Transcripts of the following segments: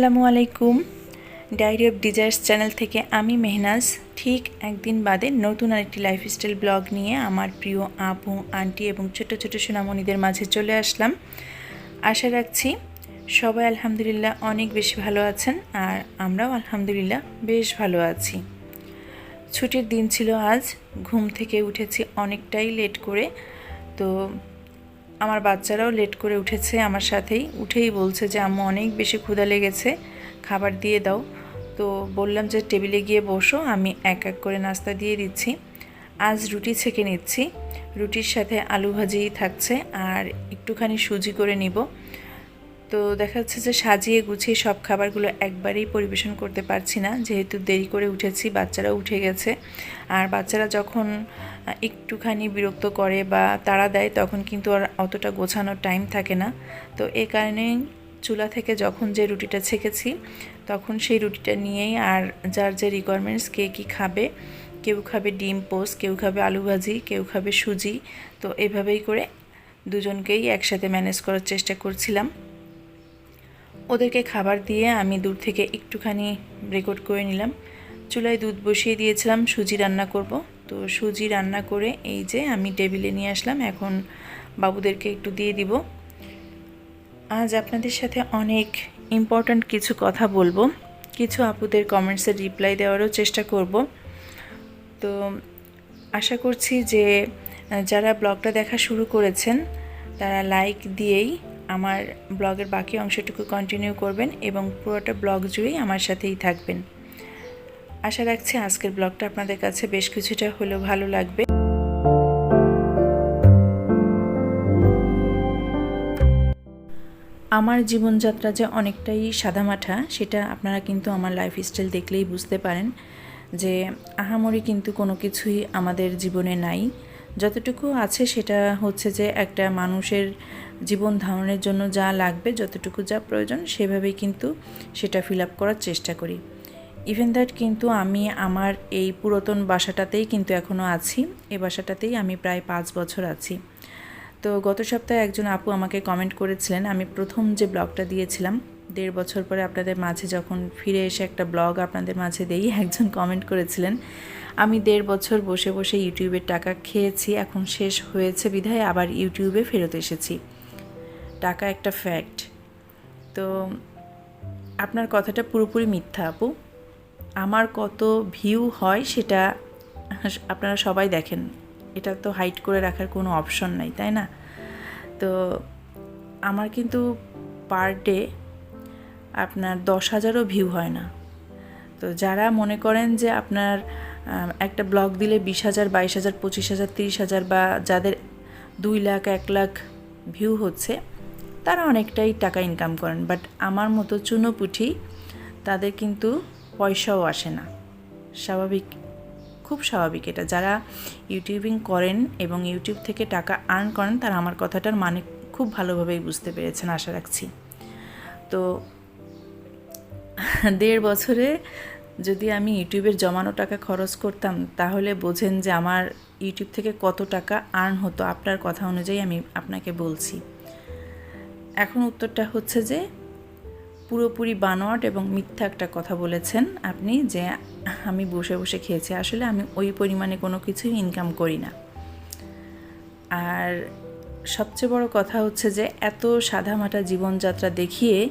আসসালামু আলাইকুম। Diary of desires channel থেকে আমি মেহনাজ। ঠিক একদিন বাদে নতুন আরেকটি লাইফস্টাইল ব্লগ নিয়ে আমার প্রিয় আপু, আন্টি এবং ছোট ছোট সোনামণিদের মাঝে চলে আসলাম। আশা রাখছি সবাই আলহামদুলিল্লাহ অনেক বেশি ভালো আছেন আর আমরাও আলহামদুলিল্লাহ বেশ ভালো আছি। ছুটির দিন ছিল আজ। ঘুম থেকে উঠেছি অনেকটাই লেট করে। তো আমার বাচ্চারাও লেট করে উঠেছে আমার সাথেই। উঠেই বলছে যে, আম্মু, অনেক বেশি ক্ষুধা লেগেছে, খাবার দিয়ে দাও। তো বললাম যে, টেবিলে গিয়ে বসো, আমি এক এক করে নাস্তা দিয়ে দিচ্ছি। আজ রুটি ছেঁকে নিচ্ছি। রুটির সাথে আলু ভাজিই থাকছে, আর একটুখানি সুজি করে নিব। তো দেখা যাচ্ছে যে, সাজিয়ে গুছিয়ে সব খাবারগুলো একবারেই পরিবেশন করতে পারছি না। যেহেতু দেরি করে উঠেছি বাচ্চারা উঠে গেছে। আর বাচ্চারা যখন একটুখানি বিরক্ত করে বা তাড়া দেয়, তখন কিন্তু আর অতটা গোছানোর টাইম থাকে না। তো এই কারণে চুলা থেকে যখন যে রুটিটা ছেঁকেছি, তখন সেই রুটিটা নিয়েই আর যার যে রিকোয়ারমেন্টস কে কী খাবে, কেউ খাবে ডিম পোস্ট কেউ খাবে আলু ভাজি, কেউ খাবে সুজি, তো এভাবেই করে দুজনকেই একসাথে ম্যানেজ করার চেষ্টা করছিলাম। ওদেরকে খাবার দিয়ে আমি দূর থেকে একটুখানি রেকর্ড করে নিলাম। চুলায় দুধ বসিয়ে দিয়েছিলাম, সুজি রান্না করব। তো সুজি রান্না করে এই যে আমি টেবিলে নিয়ে আসলাম, এখন বাবুদেরকে একটু দিয়ে দিব। আজ আপনাদের সাথে অনেক ইম্পর্ট্যান্ট কিছু কথা বলব। কিছু আপুদের কমেন্টসের রিপ্লাই দেওয়ারও চেষ্টা করব। তো আশা করছি যে, যারা ব্লগটা দেখা শুরু করেছেন, তারা লাইক দিয়েই আমার ব্লগের বাকি অংশটুকু কন্টিনিউ করবেন এবং পুরোটা ব্লগ জুড়েই আমার সাথেই থাকবেন। আশা রাখছি আজকের ব্লগটা আপনাদের কাছে বেশ কিছুটা হলেও ভালো লাগবে। আমার জীবনযাত্রা যে অনেকটাই সাদামাঠা, সেটা আপনারা কিন্তু আমার লাইফস্টাইল দেখলেই বুঝতে পারেন যে আহামরি কিন্তু কোনো কিছুই আমাদের জীবনে নাই। যতটুকু আছে সেটা হচ্ছে যে একটা মানুষের জীবন ধারণের জন্য যা লাগবে, যতটুকু যা প্রয়োজন, সেভাবেই কিন্তু সেটা ফিল আপ করার চেষ্টা করি। ইভেন দ্যাট কিন্তু আমি আমার এই পুরাতন বাসাটাতেই কিন্তু এখনও আছি। এই বাসাটাতেই আমি প্রায় পাঁচ বছর আছি। তো গত সপ্তাহে একজন আপু আমাকে কমেন্ট করেছিলেন, আমি প্রথম যে ব্লগটা দিয়েছিলাম, দেড় বছর পরে আপনাদের মাঝে যখন ফিরে এসে একটা ব্লগ আপনাদের মাঝে দেই, একজন কমেন্ট করেছিলেন, আমি দেড় বছর বসে বসে ইউটিউবের টাকা খেয়েছি, এখন শেষ হয়েছে বিধায় আবার ইউটিউবে ফেরত এসেছি। টাকা একটা ফ্যাক্ট তো আপনার কথাটা পুরোপুরি মিথ্যা আপু। আমার কত ভিউ হয় সেটা আপনারা সবাই দেখেন। এটা তো হাইট করে রাখার কোনো অপশন নাই, তাই না? তো আমার কিন্তু পার ডে আপনার দশ হাজারও ভিউ হয় না। তো যারা মনে করেন যে আপনার একটা ব্লগ দিলে বিশ হাজার, বাইশ হাজার, পঁচিশ হাজার, তিরিশ হাজার বা যাদের দুই লাখ, এক লাখ ভিউ হচ্ছে, তারা অনেকটাই টাকা ইনকাম করেন। বাট আমার মতো চুনোপুঠি, তাদের কিন্তু পয়সাও আসে না। স্বাভাবিক, খুব স্বাভাবিক এটা। যারা ইউটিউবিং করেন এবং ইউটিউব থেকে টাকা আর্ন করেন, তারা আমার কথাটার মানে খুব ভালোভাবেই বুঝতে পেরেছেন, আশা রাখছি। তো দেড় বছরে যদি আমি ইউটিউবের জমানো টাকা খরচ করতাম, তাহলে বোঝেন যে আমার ইউটিউব থেকে কত টাকা আর্ন হতো। আপনার কথা অনুযায়ী আমি আপনাকে বলছি। এখন উত্তরটা হচ্ছে যে পুরোপুরি বানোয়াট এবং মিথ্যা একটা কথা বলেছেন আপনি যে আমি বসে বসে খেয়েছি। আসলে আমি ওই পরিমাণে কোনো কিছুই ইনকাম করি না। আর সবচেয়ে বড় কথা হচ্ছে যে এত সাদামাটা জীবনযাত্রা দেখিয়ে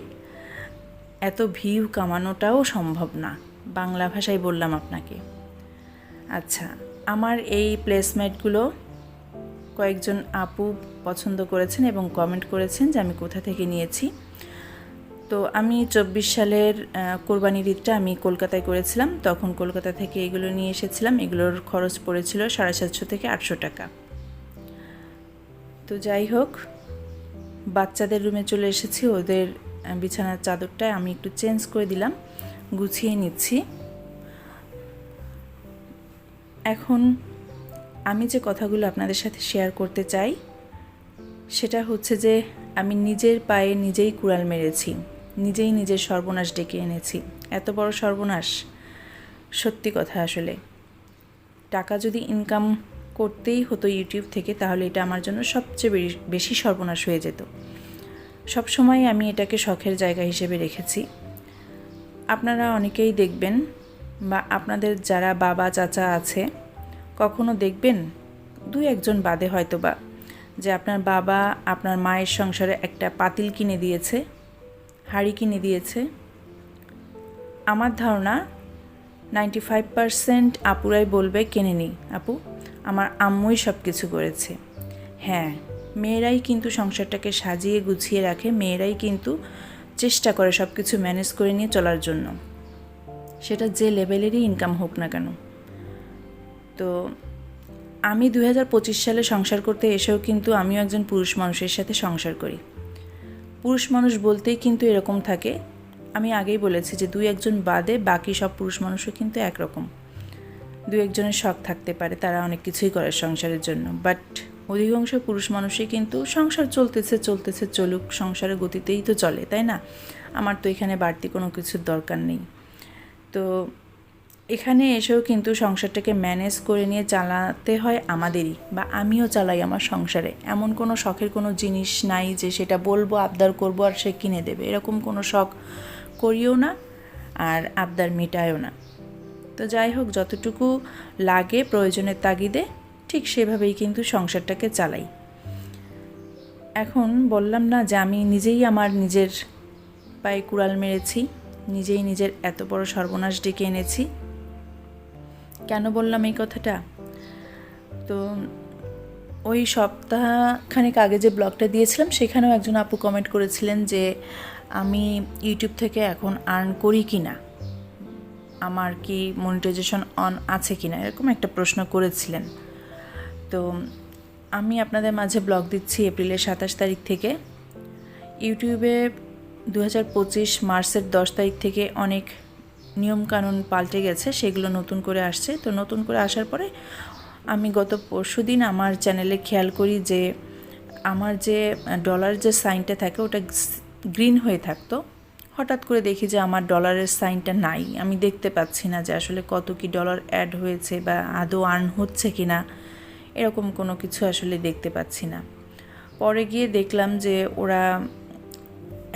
এত ভিউ কামানোটাও সম্ভব না। বাংলা ভাষায় বললাম আপনাকে। আচ্ছা আমার এই প্লেসমেটগুলো কয়েকজন আপু পছন্দ করেছেন এবং কমেন্ট করেছেন যে আমি কোথা থেকে নিয়েছি। তো আমি চব্বিশ সালের কোরবানির ঈদটা আমি কলকাতায় করেছিলাম। তখন কলকাতা থেকে এগুলো নিয়ে এসেছিলাম। এগুলোর খরচ পড়েছিল সাড়ে সাতশো থেকে আটশো টাকা। তো যাই হোক, বাচ্চাদের রুমে চলে এসেছি। ওদের বিছানার চাদরটা আমি একটু চেঞ্জ করে দিলাম। গুছিয়ে নিচ্ছি। এখন আমি যে কথাগুলো আপনাদের সাথে শেয়ার করতে চাই, সেটা হচ্ছে যে আমি নিজের পায়ে নিজেই কুড়াল মেরেছি। নিজেই নিজের সর্বনাশ ডেকে এনেছি। এত বড় সর্বনাশ? সত্যি কথা আসলে। টাকা যদি ইনকাম করতেই হতো ইউটিউব থেকে, তাহলে এটা আমার জন্য সবচেয়ে বেশি সর্বনাশ হয়ে যেত। সবসময় আমি এটাকে শখের জায়গা হিসেবে রেখেছি। আপনারা অনেকেই দেখবেন বা আপনাদের যারা বাবা, চাচা আছে, কখনো দেখবেন দুই একজন বাদে হয়তো বা যে আপনার বাবা আপনার মায়ের সংসারে একটা পাতিল কিনে দিয়েছে হাঁড়ি কিনে দিয়েছে। আমার ধারণা নাইনটি ফাইভ পারসেন্ট আপুরাই বলবে, কেনে নি আপু, আমার আম্মুই সব কিছু করেছে। হ্যাঁ মেয়েরাই কিন্তু সংসারটাকে সাজিয়ে গুছিয়ে রাখে, মেয়েরাই কিন্তু চেষ্টা করে সব কিছু ম্যানেজ করে নিয়ে চলার জন্য। সেটা যে লেভেলেরই ইনকাম হোক না কেন। তো আমি দু হাজার পঁচিশ সালে সংসার করতে এসেও কিন্তু আমিও একজন পুরুষ মানুষের সাথে সংসার করি। পুরুষ মানুষ বলতেই কিন্তু এরকম থাকে। আমি আগেই বলেছি যে দুই একজন বাদে বাকি সব পুরুষ মানুষও কিন্তু একরকম। দু একজনের শখ থাকতে পারে, তারা অনেক কিছুই করে সংসারের জন্য। বাট অধিকাংশ পুরুষ মানুষই কিন্তু সংসার চলতেছে চলতেছে, চলুক, সংসারের গতিতেই তো চলে, তাই না? আমার তো এখানে বাড়তি কোনো কিছুর দরকার নেই। তো এখানে এসেও কিন্তু সংসারটাকে ম্যানেজ করে নিয়ে চালাতে হয় আমাদেরই বা আমিও চালাই আমার সংসারে। এমন কোনো শখের কোনো জিনিস নাই যে সেটা বলব, আবদার করব আর সে কিনে দেবে। এরকম কোনো শখ করিও না আর আবদার মেটায়ও না। তো যাই হোক, যতটুকু লাগে প্রয়োজনের তাগিদে ঠিক সেভাবেই কিন্তু সংসারটাকে চালাই। এখন বললাম না যে আমি নিজেই আমার নিজের পায়ে কুড়াল মেরেছি, নিজেই নিজের এত বড় সর্বনাশ ডেকে এনেছি। কেন বললাম এই কথাটা? তো ওই সপ্তাহখানেক আগে যে ব্লগটা দিয়েছিলাম, সেখানেও একজন আপু কমেন্ট করেছিলেন যে, আমি ইউটিউব থেকে এখন আর্ন করি কি না আমার কি মনিটাইজেশন অন আছে কি না এরকম একটা প্রশ্ন করেছিলেন। তো আমি আপনাদের মাঝে ব্লগ দিচ্ছি এপ্রিলের সাতাশ তারিখ থেকে। ইউটিউবে দু হাজার পঁচিশ মার্চের দশ তারিখ থেকে অনেক নিয়মকানুন পাল্টে গেছে, সেগুলো নতুন করে আসছে। তো নতুন করে আসার পরে আমি গত পরশু দিন আমার চ্যানেলে খেয়াল করি যে, আমার যে ডলার যে সাইনটা থাকে ওটা গ্রিন হয়ে থাকতো। হঠাৎ করে দেখি যে আমার ডলারের সাইনটা নাই। আমি দেখতে পাচ্ছি না যে আসলে কত কি ডলার অ্যাড হয়েছে বা আদৌ আর্ন হচ্ছে কি না এরকম কোনো কিছু আসলে দেখতে পাচ্ছি না। পরে গিয়ে দেখলাম যে ওরা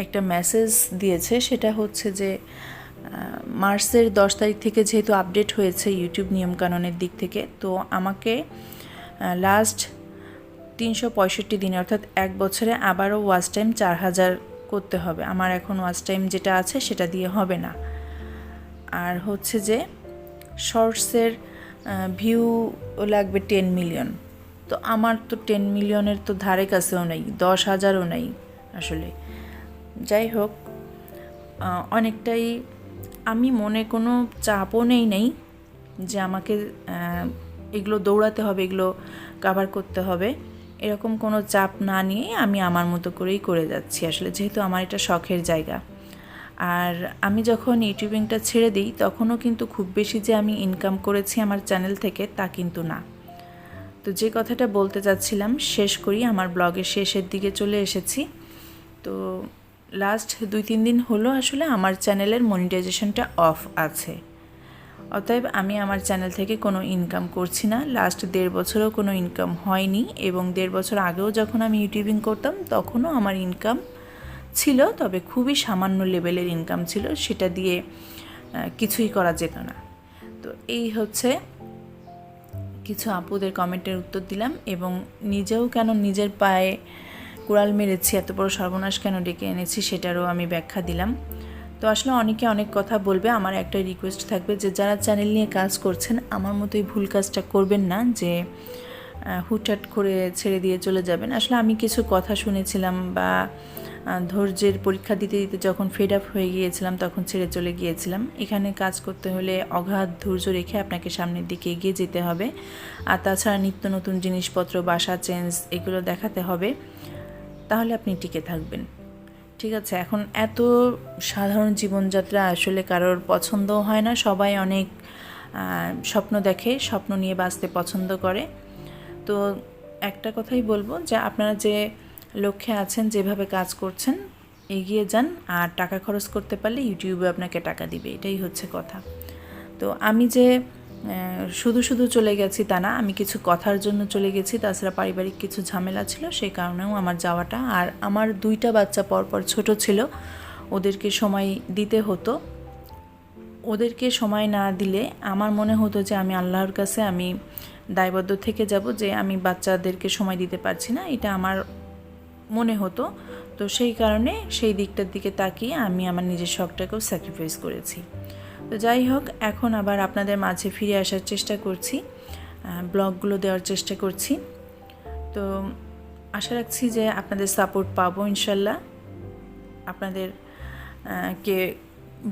একটা মেসেজ দিয়েছে, সেটা হচ্ছে যে মার্চের দশ তারিখ থেকে যেহেতু আপডেট হয়েছে ইউটিউব নিয়মকানুনের দিক থেকে, তো আমাকে লাস্ট তিনশো পঁয়ষট্টি দিনে, অর্থাৎ এক বছরে আবারও ওয়াচ টাইম চার হাজার করতে হবে। আমার এখন ওয়াচ টাইম যেটা আছে সেটা দিয়ে হবে না। আর হচ্ছে যে শর্টসের ভিউ লাগবে টেন মিলিয়ন তো আমার তো টেন মিলিয়নের তো ধারে কাছেও নেই, দশ হাজারও নেই আসলে। যাই হোক অনেকটাই আমি মনে কোনো চাপও নেই নেই যে আমাকে এগুলো দৌড়াতে হবে, এগুলো কাভার করতে হবে। এরকম কোনো চাপ না নিয়ে আমি আমার মতো করেই করে যাচ্ছি। আসলে যেহেতু আমার এটা শখের জায়গা। আর আমি যখন ইউটিউবিংটা ছেড়ে দিই, তখনও কিন্তু খুব বেশি যে আমি ইনকাম করেছি আমার চ্যানেল থেকে তা কিন্তু না। তো যে কথাটা বলতে চাচ্ছিলাম, শেষ করি, আমার ব্লগের শেষের দিকে চলে এসেছি। তো লাস্ট দুই, তিন দিন হলো আসলে আমার চ্যানেলের মনিটাইজেশনটা অফ আছে। অতএব আমি আমার চ্যানেল থেকে কোনো ইনকাম করছি না। লাস্ট দেড় বছরও কোনো ইনকাম হয়নি এবং দেড় বছর আগেও যখন আমি ইউটিউবিং করতাম, তখনও আমার ইনকাম ছিল, তবে খুবই সামান্য লেভেলের ইনকাম ছিল, সেটা দিয়ে কিছুই করা যেত না। তো এই হচ্ছে কিছু আপুদের কমেন্টের উত্তর দিলাম এবং নিজেও কেন নিজের পায়ে কুড়াল মেরেছি, এত বড় সর্বনাশ কেন ডেকে এনেছি সেটারও আমি ব্যাখ্যা দিলাম। তো আসলে অনেকে অনেক কথা বলবে, আমার একটা রিকোয়েস্ট থাকবে যে যারা চ্যানেল নিয়ে কাজ করছেন, আমার মতো এই ভুল কাজটা করবেন না যে হুটহাট করে ছেড়ে দিয়ে চলে যাবেন। আসলে আমি কিছু কথা শুনেছিলাম বা ধৈর্যের পরীক্ষা দিতে দিতে যখন ফেড আপ হয়ে গিয়েছিলাম তখন ছেড়ে চলে গিয়েছিলাম। এখানে কাজ করতে হলে অগাধ ধৈর্য রেখে আপনাকে সামনের দিকে এগিয়ে যেতে হবে। আর তাছাড়া নিত্য নতুন জিনিসপত্র, বাসা চেঞ্জ এগুলো দেখাতে হবে। তাহলে আপনি টিকে থাকবেন। ঠিক আছে, এখন এত সাধারণ জীবনযাত্রা আসলে কারোর পছন্দও হয় না। সবাই অনেক স্বপ্ন দেখে, স্বপ্ন নিয়ে বাঁচতে পছন্দ করে। তো একটা কথাই বলব যে আপনারা যে লক্ষ্যে আছেন, যেভাবে কাজ করছেন, এগিয়ে যান। আর টাকা খরচ করতে পারলে ইউটিউবে আপনাকে টাকা দিবে, এটাই হচ্ছে কথা। তো আমি যে শুধু শুধু চলে গেছি তা না, আমি কিছু কথার জন্য চলে গেছি। তাছাড়া পারিবারিক কিছু ঝামেলা ছিল, সেই কারণেও আমার যাওয়াটা। আর আমার দুইটা বাচ্চা পরপর ছোট ছিল, ওদেরকে সময় দিতে হতো। ওদেরকে সময় না দিলে আমার মনে হতো যে আমি আল্লাহর কাছে আমি দায়বদ্ধ থেকে যাব, যে আমি বাচ্চাদেরকে সময় দিতে পারছি না, এটা আমার মনে হতো। তো সেই কারণে সেই দিকটার দিকে তাকিয়ে আমি আমার নিজের শখটাকেও স্যাক্রিফাইস করেছি। তো যাই হোক, এখন আবার আপনাদের মাঝে ফিরে আসার চেষ্টা করছি ব্লগগুলো দেওয়ার চেষ্টা করছি। তো আশা রাখছি যে আপনাদের সাপোর্ট পাবো ইনশাল্লাহ। আপনাদের কে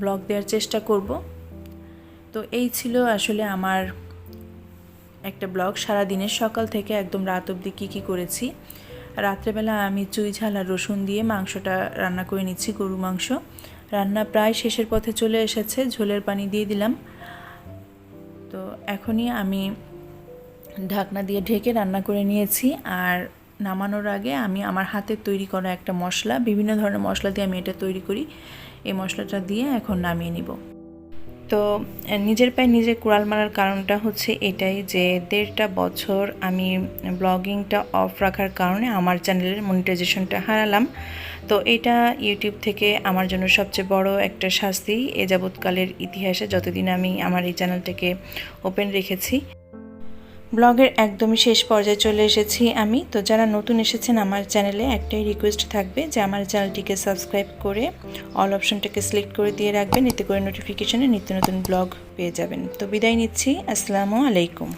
ব্লগ দেওয়ার চেষ্টা করব। তো এই ছিল আসলে আমার একটা ব্লগ। সারা দিনের সকাল থেকে একদম রাত অবধি কী কী করেছি। রাত্রেবেলা আমি চুই ঝাল আর রসুন দিয়ে মাংসটা রান্না করে নিচ্ছি গরু মাংস। রান্না প্রায় শেষের পথে চলে এসেছে, ঝোলের পানি দিয়ে দিলাম। তো এখনই আমি ঢাকনা দিয়ে ঢেকে রান্না করে নিয়েছি আর নামানোর আগে আমি আমার হাতের তৈরি করা একটা মশলা, বিভিন্ন ধরনের মশলা দিয়ে আমি এটা তৈরি করি। এই মশলাটা দিয়ে এখন নামিয়ে নিব। তো নিজের পায়ে নিজে কুড়াল মারার কারণটা হচ্ছে এটাই যে দেড়টা বছর আমি ব্লগিংটা অফ রাখার কারণে আমার চ্যানেলের মনিটাইজেশনটা হারালাম। তো এটা ইউটিউব থেকে আমার জন্য সবচেয়ে বড় একটা শাস্তি এ যাবৎকালের ইতিহাসে যতদিন আমি আমার এই চ্যানেলটাকে ওপেন রেখেছি। ব্লগের একদমই শেষ পর্যায়ে চলে এসেছি আমি। তো যারা নতুন এসেছেন আমার চ্যানেলে একটাই রিকোয়েস্ট থাকবে যে আমার চ্যানেলটিকে সাবস্ক্রাইব করে অল অপশনটাকে সিলেক্ট করে দিয়ে রাখবেন। এতে করে নোটিফিকেশনে নিত্য নতুন ব্লগ পেয়ে যাবেন। তো বিদায় নিচ্ছি। আসসালামু আলাইকুম।